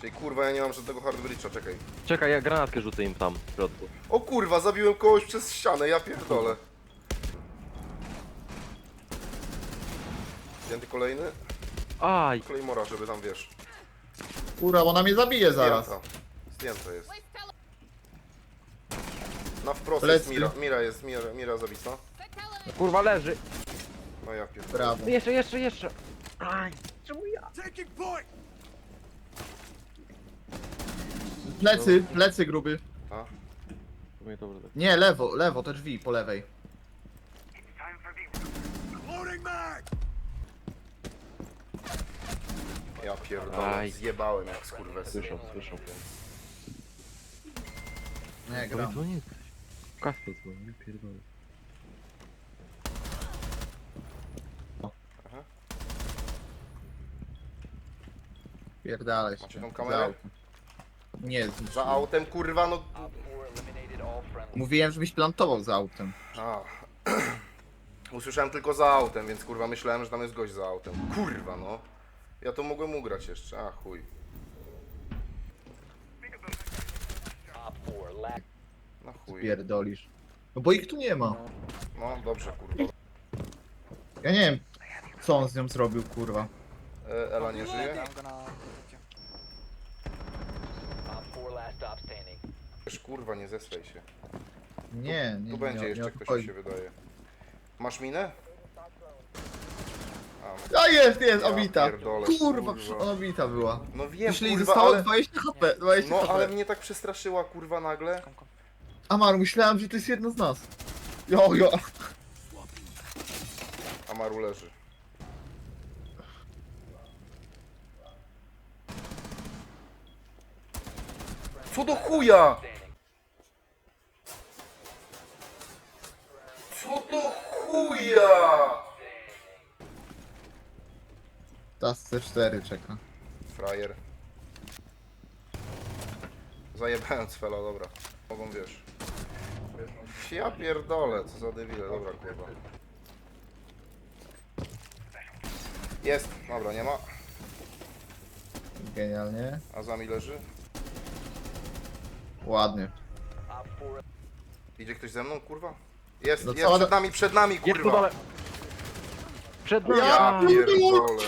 Czyli kurwa, ja nie mam żadnego hard breacha, czekaj. Czekaj, ja granatkę rzucę im tam w środku. O kurwa, zabiłem kogoś przez ścianę, ja pierdolę. Zdjęty kolejny? Aj! Claymora, żeby tam wiesz. Kurwa, ona mnie zabije zaraz. Zdjęta. Zdjęta jest. Na wprost Plecy. jest Mira. Mira jest, Mira, Mira zabita. Kurwa leży! No ja pierdolę. Brawo. Jeszcze, jeszcze, jeszcze! Aj! Czemu ja? Plecy, plecy gruby. A? To mnie dobrze tak. Nie, lewo, lewo, te drzwi po lewej. Ja pierdolę, Aj. zjebałem jak skurwesy. Słyszą, słyszą. Nie, gram. to nie Kasper dzwoni, nie pierdolę. Pierdalaj się. Macie tą Za kamerę? autem. Nie, Za autem kurwa, no... mówiłem, żebyś plantował za autem. A. Usłyszałem tylko za autem, więc kurwa myślałem, że tam jest gość za autem. Kurwa no. Ja to mogłem ugrać jeszcze, a chuj. No chuj. Pierdolisz. No bo ich tu nie ma. No dobrze kurwa. Ja nie wiem, co on z nią zrobił, kurwa. E, Ela nie żyje? I'm gonna hit you. Op 4 last stop standing. Wiesz, kurwa, nie zesraj się. Nie, nie, Tu nie, będzie nie, jeszcze nie, ktoś, mi się wydaje. Masz minę? A, A jest, jest, Ja obita. pierdolę, Kurwa, kurwa. obita była. no wiem, Myśleli, kurwa, zostało ale... 20 HP, 20 No, HP. ale mnie tak przestraszyła, kurwa, nagle. Amaru, myślałem, że to jest jedno z nas. Jo, jo. Amaru leży. Co do chuja? Co do chuja? Tas C4 czeka. Frajer. Zajebałem cfela, dobra. Mogą wiesz. Ja pierdolę, co za debile, dobra kurwa. Jest, dobra, nie ma. Genialnie. A za mi leży. Ładnie. Op 4 Idzie ktoś ze mną, kurwa? Jest, No jest, cała- przed nami, przed nami, Jest tu kurwa. dole! Przed nami! Ja Aj. Pierdolę.